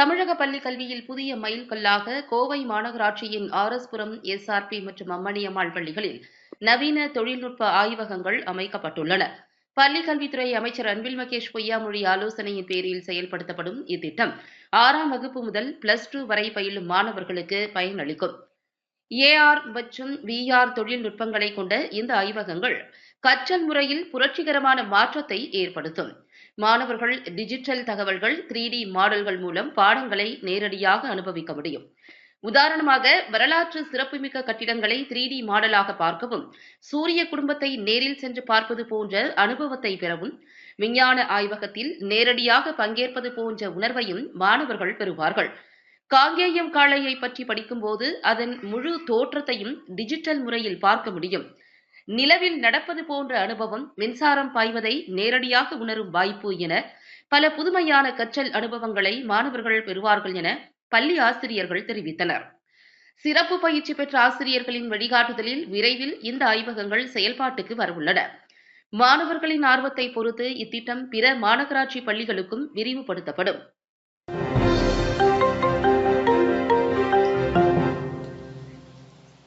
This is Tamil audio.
தமிழக பள்ளி கல்வியில் புதிய மைல்கல்லாக கோவை மாநகராட்சியின் ஆர்எஸ்புரம் எஸ்ஆர்பி மற்றும் அம்மணியம்மாள் பள்ளிகளில் நவீன தொழில்நுட்ப ஆய்வகங்கள் அமைக்கப்பட்டுள்ளன. பள்ளி கல்வித்துறை அமைச்சர் அன்பில் மகேஷ் பொய்யாமொழி ஆலோசனையின் பேரில் செயல்படுத்தப்படும் இத்திட்டம் ஆறாம் வகுப்பு முதல் பிளஸ் டூ வரை பயிலும் மாணவர்களுக்கு பயனளிக்கும். ஏஆர் மற்றும் விஆர் தொழில்நுட்பங்களை கொண்ட இந்த ஆய்வகங்கள் கற்றல் முறையில் புரட்சிகரமான மாற்றத்தை ஏற்படுத்தும். மாணவர்கள் டிஜிட்டல் தகவல்கள் த்ரீ டி மாடல்கள் மூலம் பாடங்களை நேரடியாக அனுபவிக்க முடியும். உதாரணமாக வரலாற்று சிறப்புமிக்க கட்டிடங்களை த்ரீ டி மாடலாக பார்க்கவும் சூரிய குடும்பத்தை நேரில் சென்று பார்ப்பது போன்ற அனுபவத்தை பெறவும் விஞ்ஞான ஆய்வகத்தில் நேரடியாக பங்கேற்பது போன்ற உணர்வையும் மாணவர்கள் பெறுவார்கள். காங்கேயம் காளையை பற்றி படிக்கும்போது அதன் முழு தோற்றத்தையும் டிஜிட்டல் முறையில் பார்க்க முடியும். நிலவில் நடப்பது போன்ற அனுபவம் மின்சாரம் பாய்வதை நேரடியாக உணரும் வாய்ப்பு என பல புதுமையான கற்றல் அனுபவங்களை மாணவர்கள் பெறுவார்கள் என பள்ளி ஆசிரியர்கள் தெரிவித்தனர். சிறப்பு பயிற்சி பெற்ற ஆசிரியர்களின் வழிகாட்டுதலில் விரைவில் இந்த ஆய்வகங்கள் செயல்பாட்டுக்கு வரவுள்ளன. மாணவர்களின் ஆர்வத்தை பொறுத்து இத்திட்டம் பிற மாநகராட்சி பள்ளிகளுக்கும் விரிவுபடுத்தப்படும்.